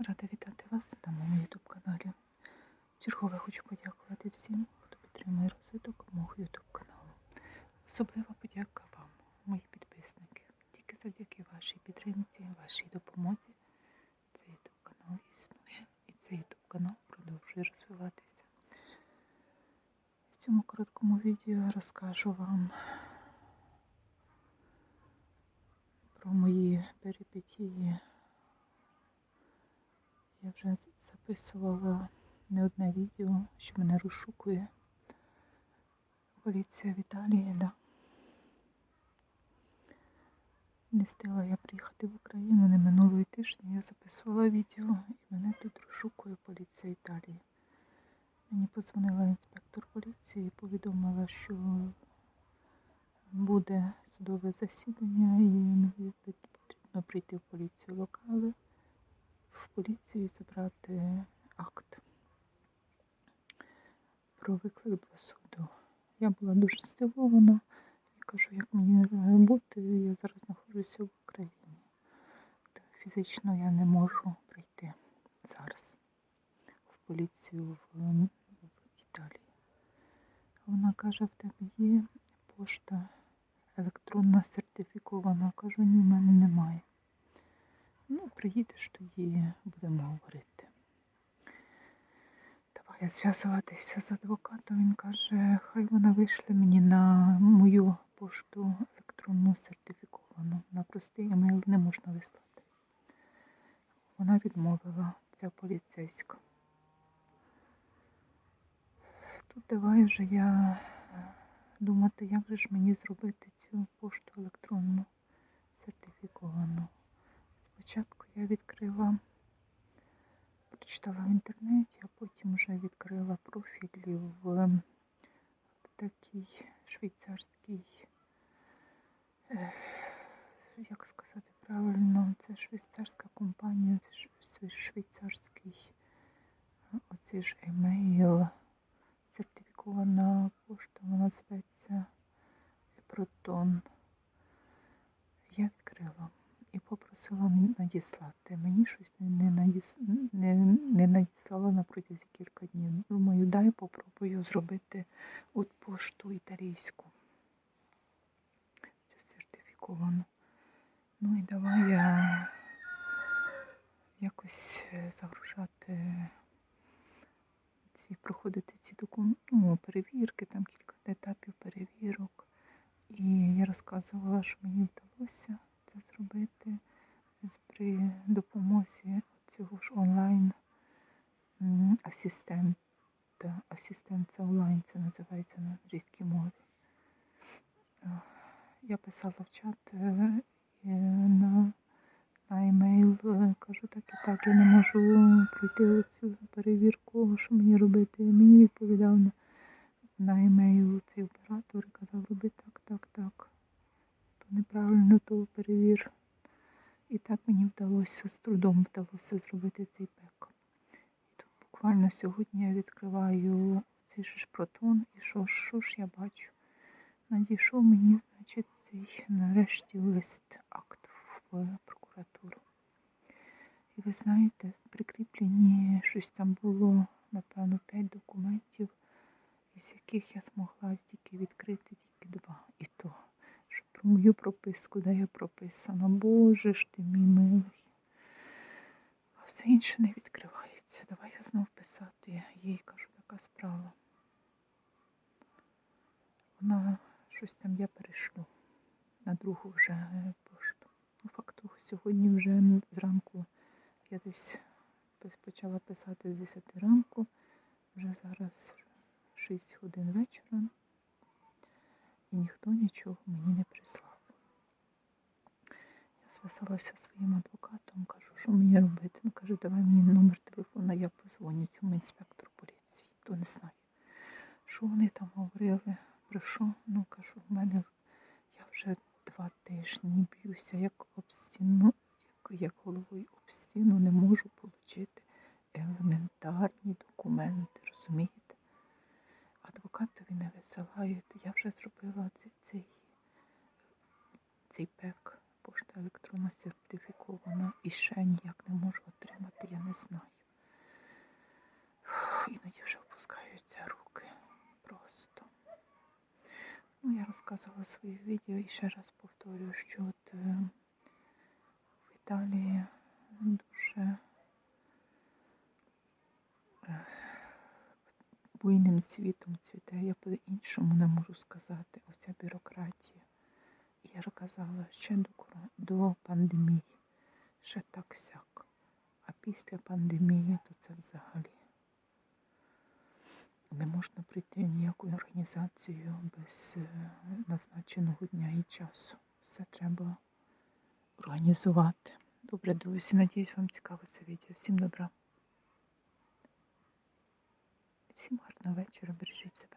Рада вітати вас на моєму YouTube каналі. Чергове хочу подякувати всім, хто підтримує розвиток мого YouTube каналу. Особлива подяка вам, мої підписники. Тільки завдяки вашій підтримці, вашій допомозі цей YouTube канал існує і цей YouTube канал продовжує розвиватися. В цьому короткому відео розкажу вам про мої перипетії. Я вже записувала не одне відео, що мене розшукує поліція в Італії, да. Не встигла я приїхати в Україну не минулої тижня. Я записувала відео і мене тут розшукує поліція Італії. Мені позвонила інспектор поліції і повідомила, що буде судове засідання і потрібно прийти в поліцію локали в поліцію забрати акт про виклик до суду. Я була дуже здивована і кажу, як мені бути, я зараз знаходжуся в Україні. Фізично я не можу прийти зараз в поліцію в, в Італії. Вона каже, в тебе є пошта електронна сертифікована. Кажу, ні, в мене. Ну, приїдеш тоді, будемо говорити. Давай зв'язуватися з адвокатом. Він каже, хай вона вийшле мені на мою пошту електронну сертифіковану. На простий емейл не можна вислати. Вона відмовила, ця поліцейська. Тут давай вже я думати, як же ж мені зробити цю пошту електронну сертифіковану. Спочатку я відкрила, прочитала в інтернеті, а потім вже відкрила профілі в такій швейцарській, як сказати правильно, це швейцарська компанія, це швейцарський оцей ж емейл, сертифікована пошта, вона зветься Протон. Я відкрила і попросила надіслати. Мені щось не, надіс... не, не надіслала на протязі кілька днів. Думаю, дай попробую зробити от пошту італійську. Це сертифіковано. Ну і давай я якось е, загружати ці, проходити ці документи, ну, перевірки, там кілька етапів перевірок. І я розказувала, що мені вдалося зробити при допомозі цього ж онлайн асистента. Асистент це онлайн, це називається на англійській мові. Я писала в чат е, на на емейл, е, кажу так і так, я не можу пройти цю перевірку, що мені робити. Мені відповідав на, емейл цей оператор і казав, роби так, так, так неправильно то перевір. І так мені вдалося, з трудом вдалося зробити цей пек. І тут буквально сьогодні я відкриваю цей ж протон і що, що ж я бачу? Надійшов мені, значить, цей нарешті лист акт в прокуратуру. І ви знаєте, прикріплені щось там було, напевно, 5 документів, із яких я змогла тільки відкрити тільки два. І мою прописку, де я прописана. Боже ж ти мій милий. А все інше не відкривається. Давай я знов писати. Їй кажу, така справа. Вона щось там я перейшлю на другу вже пошту. Ну, факту, сьогодні вже зранку я десь почала писати з 10 ранку, вже зараз 6 годин вечора і ніхто нічого мені не прислав. Зв'язалася зі своїм адвокатом, кажу, що мені робити. Він каже, давай мені номер телефона, я позвоню цьому інспектору поліції. То не знаю. Що вони там говорили, про що? Ну, кажу, в мене я вже два тижні б'юся, як об стіну, як, як головою об стіну, не можу отримати елементарні документи, розумієте? адвокатові не висилають. Я вже зробила цей пошта електронна сертифікована і ще ніяк не можу отримати, я не знаю. Фух, Іноді вже опускаються руки. Просто. Ну, я розказувала в своїх відео і ще раз повторюю, що от е, в Італії дуже е, буйним цвітом цвіте. Я по-іншому не можу сказати. Оця бюрократія. Я казала ще до, до пандемії, ще так сяк. А після пандемії то це взагалі. Не можна прийти в ніяку організацію без е, назначеного дня і часу. Все треба організувати. Добре, друзі, надіюсь, вам цікаво це відео. Всім добра. Всім гарного вечора, бережіть себе.